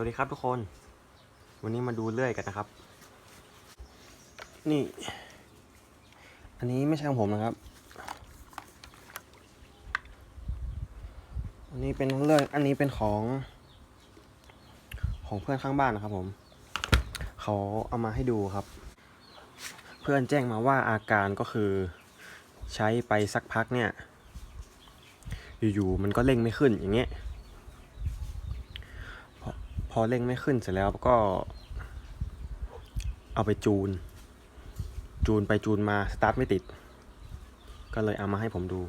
วัสดีครับทุกคน วันนี้มาดูเลื่อยกันนะครับ นี่ อันนี้ไม่ใช่ของผมนะครับ อันนี้เป็นเลื่อยอันนี้เป็นของ ของเพื่อนข้างบ้านนะครับผม เขาเอามาให้ดูครับ เพื่อนแจ้งมาว่าอาการก็คือใช้ไปสักพักเนี่ย อยู่ๆมันก็เร่งไม่ขึ้นอย่างเงี้ย พอเร่งไม่ขึ้นเสร็จแล้วก็ เอาไปจูน จูนไปจูนมาสตาร์ทไม่ติด ก็เลยเอามาให้ผมดู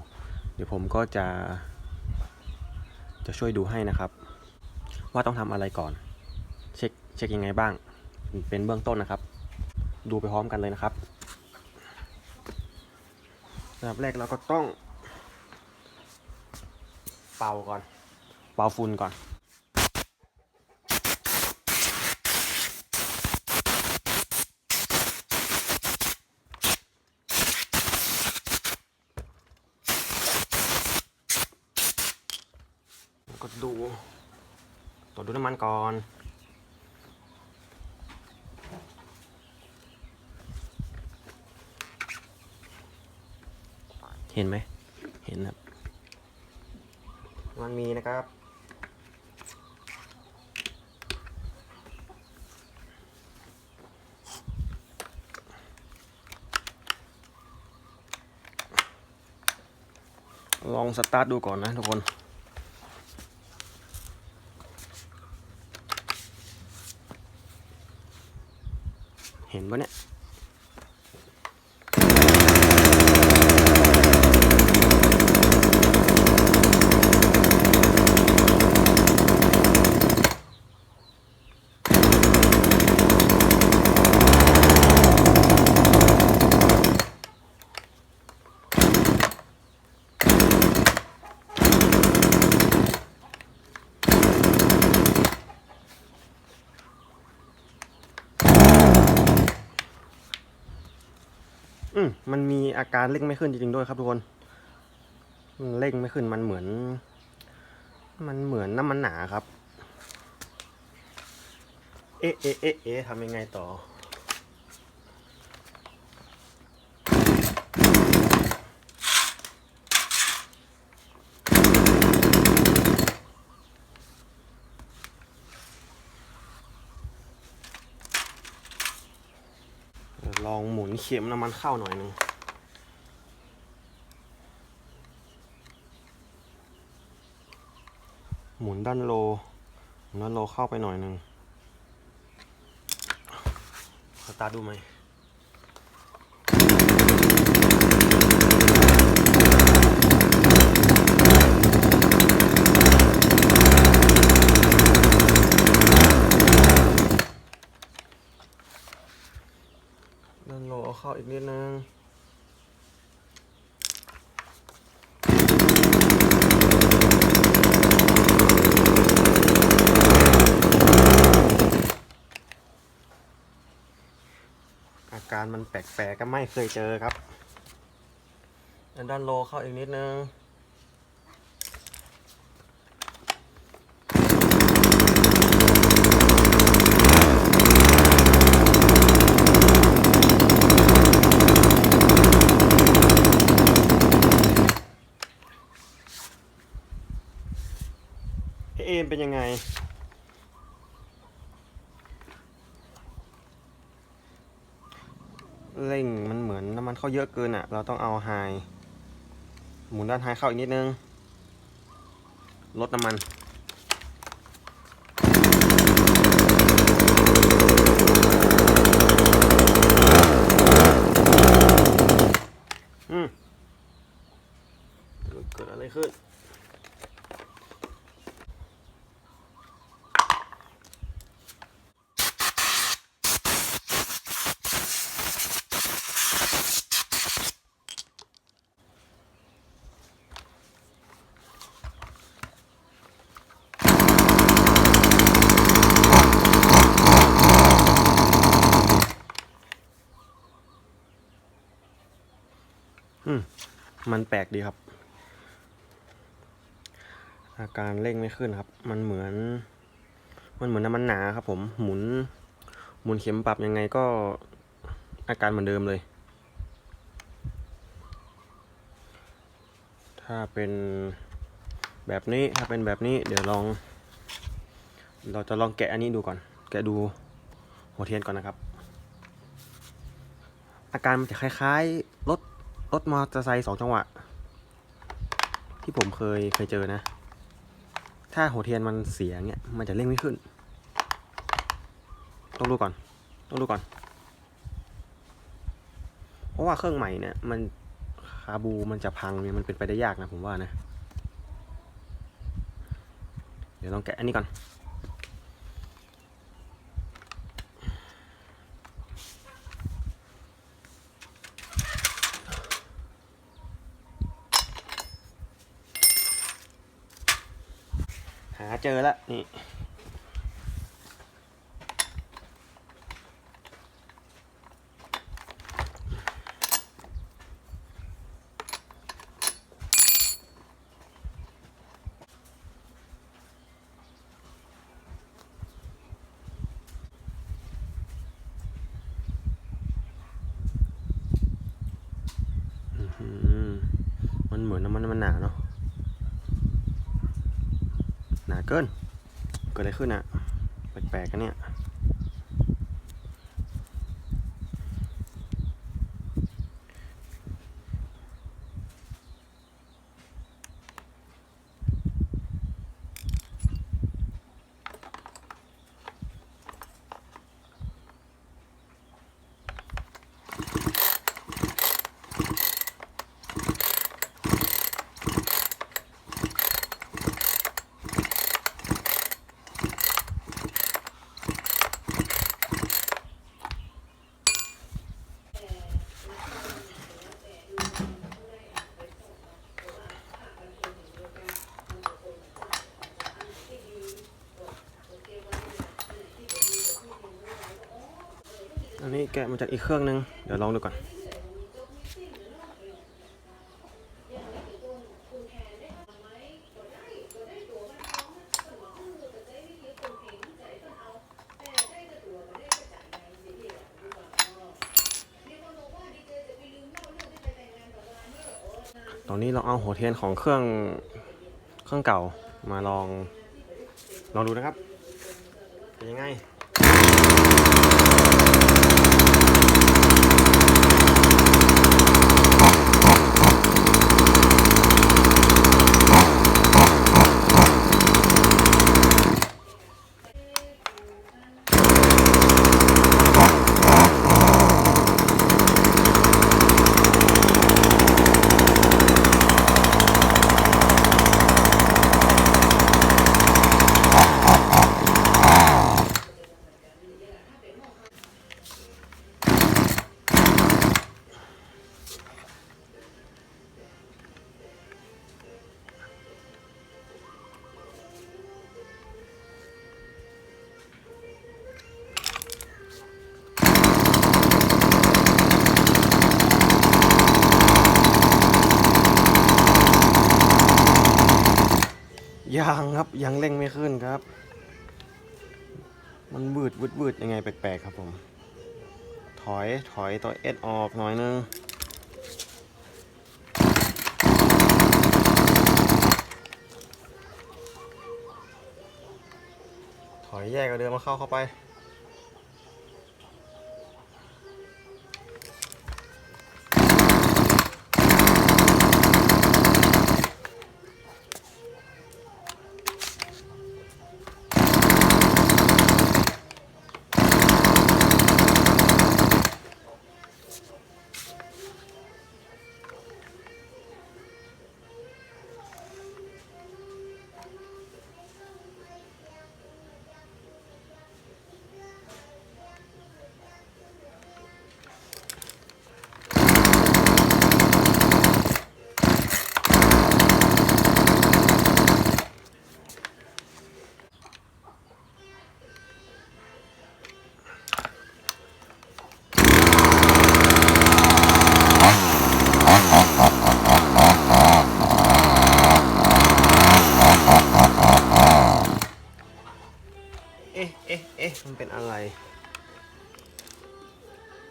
เดี๋ยวผมก็จะ จะช่วยดูให้นะครับ ว่าต้องทำอะไรก่อน เช็คเช็คยังไงบ้าง เป็นเบื้องต้นนะครับ ดูไปพร้อมกันเลยนะครับอันดับแรกเราก็ต้อง เป่าก่อน เป่าฝุ่นก่อน ก็ดูตรวจดูน้ำ มันก่อน เห็นไหม เห็นครับ มันมีนะครับลองสตาร์ทดูก่อนนะทุกคน ห็นปะเนี่ย การเร่งไม่ขึ้นจริงๆด้วยครับทุกคนเร่งไม่ขึ้นมันเหมือน มันเหมือนน้ำมันหนาครับ เอ๊ะเอ๊ะเอ๊ะเอ๊ะทำยังไงต่อ ลองหมุนเข็มน้ำมันเข้าหน่อยหนึง หมุนด้านโลหมุนด้านโลเข้าไปหน่อยหนึ่งสตาร์ดูไหมด้านโลเอาเข้าอีกนิดนึง การมันแปลกๆก็ไม่เคยเจอครับด้านโลเข้าอีกนิดนึงเอ็มเป็นยังไง เร่งมัน เข้าเยอะเกินอะ เราต้องเอาไฮหมุนด้านไฮเข้าอีกนิดนึงลดน้ำมัน อืมมันแปลกดีครับ อาการเร่งไม่ขึ้นครับ มันเหมือน มันเหมือนน้ำมันหนาครับ ผมหมุน หมุนเข็มปรับยังไงก็อาการเหมือนเดิมเลย ถ้าเป็นแบบนี้ถ้าเป็นแบบนี้เดี๋ยวลอง เราจะลองแกะอันนี้ดูก่อน แกะดูหัวเทียนก่อนนะครับ อาการมันจะคล้ายๆรถ รถมอเตอร์ไซค์สองจังหวะ ที่ผมเคยเคยเจอนะ ถ้าหัวเทียนมันเสียเนี่ยมันจะเร่งไม่ขึ้น ต้องดูก่อน ต้องดูก่อน เพราะว่าเครื่องใหม่เนี่ยมันคาบูมันจะพังเนี่ยมันเป็นไปได้ยากนะผมว่านะ เดี๋ยวลองแกะอันนี้ก่อน เจอแล้วนี่มันเหมือนน้ำมันมันหนาเนาะ หนา เกิน เกิดอะไรขึ้นอะแปลกๆกันเนี่ย อัน นี้แกะมาจากอีกเครื่องนึง เดี๋ยวลองดูก่อน ตอนนี้เราเอาหัวเทียนของเครื่องเครื่องเก่ามาลองลองดูนะครับ เป็นยังไง ยังครับยังเร่งไม่ขึ้นครับ มันวืดวืดวืดยังไงแปลกๆครับผม ถอยถอยตัวเอสออกหน่อยนึงถอยแยกกับเดิมมาเข้าเข้าไป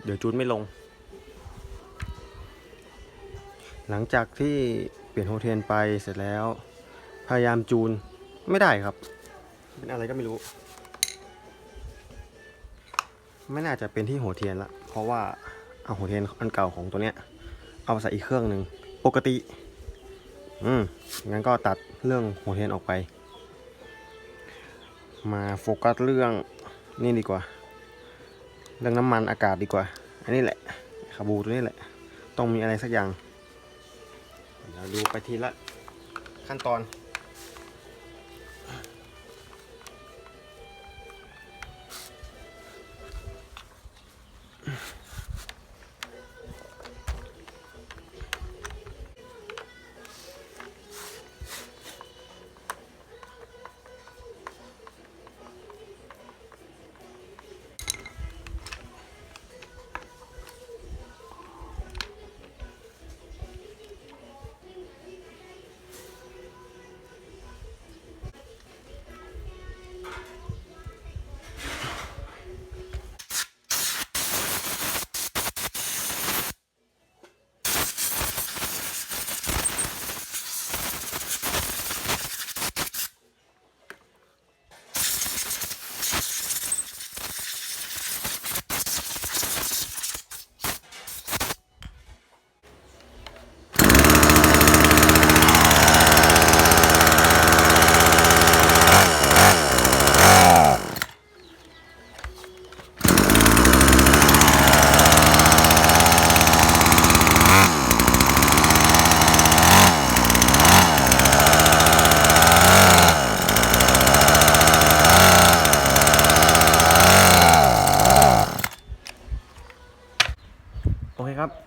ดี๋ยวจูนไม่ลง หลังจากที่เปลี่ยนโฮเทนไปเสร็จแล้ว พยายามจูนไม่ได้ครับ เป็นอะไรก็ไม่รู้ ไม่น่าจะเป็นที่หัวเทียนละเพราะว่าเอาหัวเทียนอันเก่าของตัวเนี้ย เอาใส่อีกเครื่องหนึ่งปกติ อืมงั้นก็ตัดเรื่องหัวเทียนออกไป มาโฟกัสเรื่องนี่ดีกว่า เรื่องน้ำมันอากาศดีกว่า อันนี้แหละคาบูตัวนี้แหละ ต้องมีอะไรสักอย่าง เดี๋ยวดูไปทีละขั้นตอน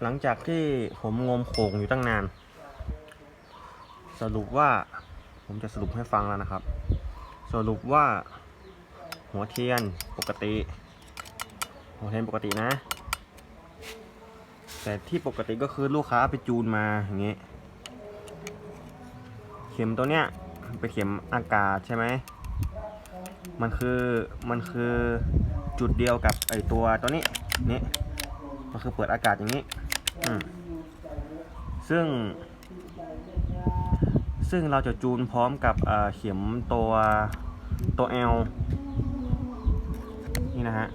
หลังจากที่ผมงมโขงอยู่ตั้งนาน สรุปว่าผมจะสรุปให้ฟังแล้วนะครับ สรุปว่า หัวเทียนปกติ หัวเทียนปกตินะ แต่ที่ปกติก็คือลูกค้าไปจูนมาอย่างงี้เข็มตัวเนี้ยเป็นเข็มอากาศใช่ไหม มันคือมันคือจุดเดียวกับไอตัวตัวนี้นี่ ก็คือเปิดอากาศอย่างนี้ซึ่ง ซึ่งเราจะจูนพร้อมกับเข็มตัวตัว L นี่นะฮะ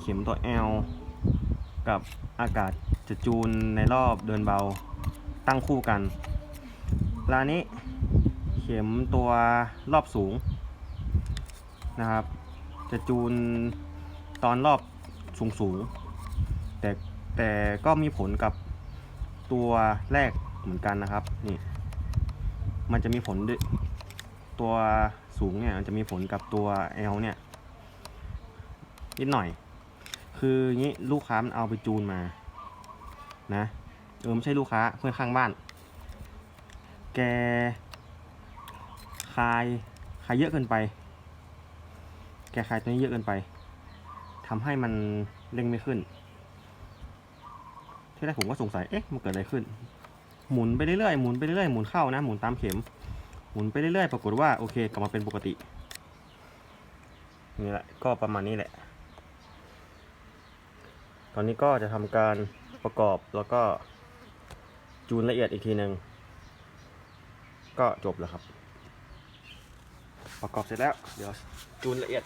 เข็มตัว L กับอากาศจะจูนในรอบเดินเบาตั้งคู่กันลานี้เข็มตัวรอบสูงนะครับ จะจูนตอนรอบ สูงสูงแต่แต่ก็มีผลกับตัวแรกเหมือนกันนะครับนี่มันจะมีผลด้วยตัวสูงเนี่ยมันจะมีผลกับตัว L เนี่ยนิดหน่อย คืออย่างนี้ลูกค้ามันเอาไปจูนมานะเออไม่ใช่ลูกค้าเพื่อนข้างบ้าน แกคายคายเยอะเกินไป แกคายตัวนี้เยอะเกินไป ทำให้มันเร่งไม่ขึ้น ที่แรกผมก็สงสัย เอ๊ะ มันเกิดอะไรขึ้น หมุนไปเรื่อยๆ หมุนไปเรื่อยๆ หมุนเข้านะ หมุนตามเข็ม หมุนไปเรื่อยๆ ปรากฏว่าโอเค กลับมาเป็นปกติ นี่แหละ ก็ประมาณนี้แหละ ตอนนี้ก็จะทำการประกอบแล้วก็จูนละเอียดอีกทีหนึ่งก็จบแล้วครับ ประกอบเสร็จแล้ว เดี๋ยวจูนละเอียด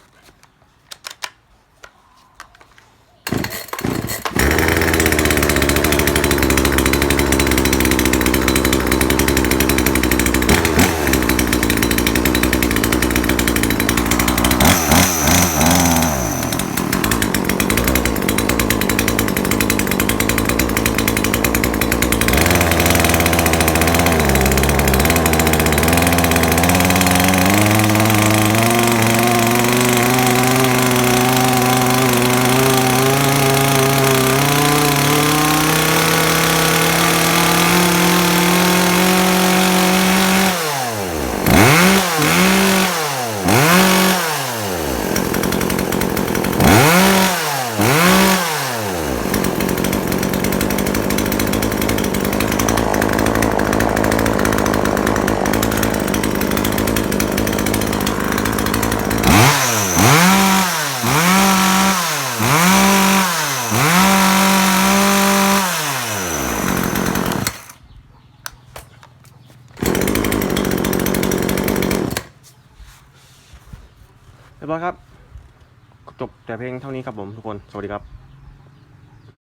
เพลงเท่านี้ครับผมทุกคน สวัสดีครับ